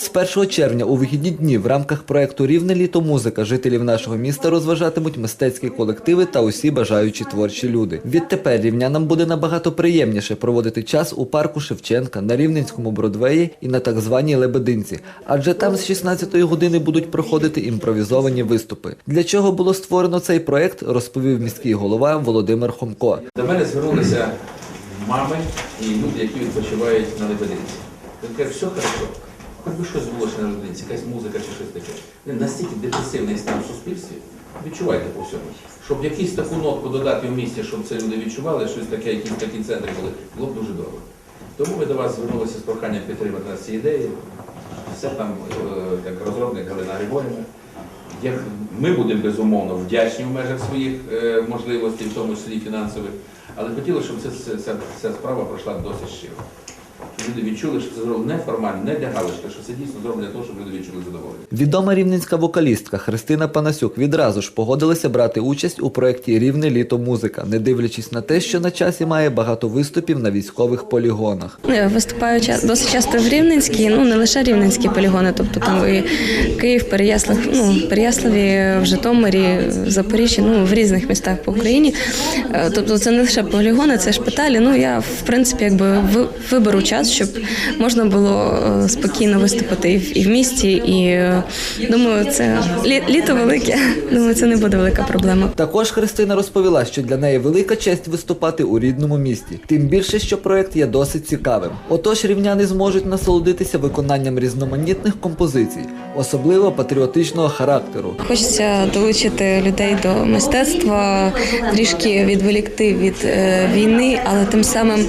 З 1 червня у вихідні дні в рамках проекту Рівне літо музика жителів нашого міста розважатимуть мистецькі колективи та усі бажаючі творчі люди. Відтепер рівнянам буде набагато приємніше проводити час у парку Шевченка на Рівненському Бродвеї і на так званій Лебединці, адже там з 16-ї години будуть проходити імпровізовані виступи. Для чого було створено цей проект, розповів міський голова Володимир Хомко. До мене звернулися мами і люди, які відпочивають на Лебединці. Він каже, все хорошо, хоч би щось було ще на Лебединці, якась музика чи щось таке. Він настільки депресивний стан в суспільстві, відчувайте по всьому. Щоб якусь таку нотку додати в місті, щоб це люди відчували, щось таке, якісь такі центри були, було б дуже добре. Тому ми до вас звернулися з проханням підтримати нас ці ідеї. Все там, е, як розробник Галина Григорівна. Ми будемо безумовно вдячні в межах своїх е, можливостей, в тому числі фінансових, але хотіли, щоб ця, ця, ця справа пройшла досить щиро. Люди відчули, що це зроблено не формально, не для галочки, що це дійсно зроблено для того, щоб люди відчули задоволення. Відома рівненська вокалістка Христина Панасюк відразу ж погодилася брати участь у проєкті Рівне літо музика, не дивлячись на те, що на часі має багато виступів на військових полігонах. Ну, Я виступаю досить часто в Рівненській, ну не лише Рівненські полігони, тобто там і Київ, Переяслав, ну Переяславі, в Житомирі, в Запоріжжі, ну в різних містах по Україні. Е, Тобто це не лише полігони, це шпиталі. Ну я в принципі якби ви- виберу час, щоб можна було е, спокійно виступити і в, місті. І е, думаю, це лі- літо велике. Думаю, це не буде велика проблема. Також Христина розповіла, що для неї велика честь виступати у рідному місті. Тим більше, що проект є досить цікавим. Отож, рівняни зможуть насолодитися виконанням різноманітних композицій, особливо патріотичного характеру. Хочеться долучити людей до мистецтва, трішки відволікти від е, війни, але тим самим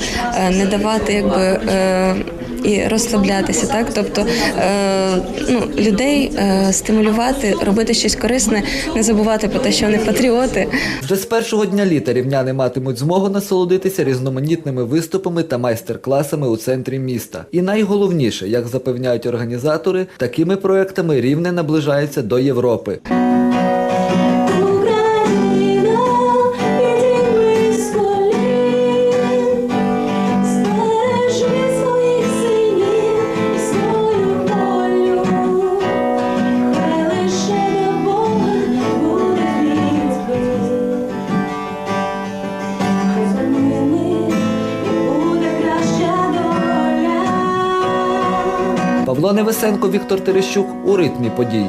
не давати якби. Е, і розслаблятися, так тобто е, ну, людей е, стимулювати, робити щось корисне, не забувати про те, що вони патріоти. Вже з першого дня літа рівняни матимуть змогу насолодитися різноманітними виступами та майстер-класами у центрі міста. І найголовніше, як запевняють організатори, такими проектами рівне наближається до Європи. Павло Невесенко, Віктор Терещук у ритмі подій.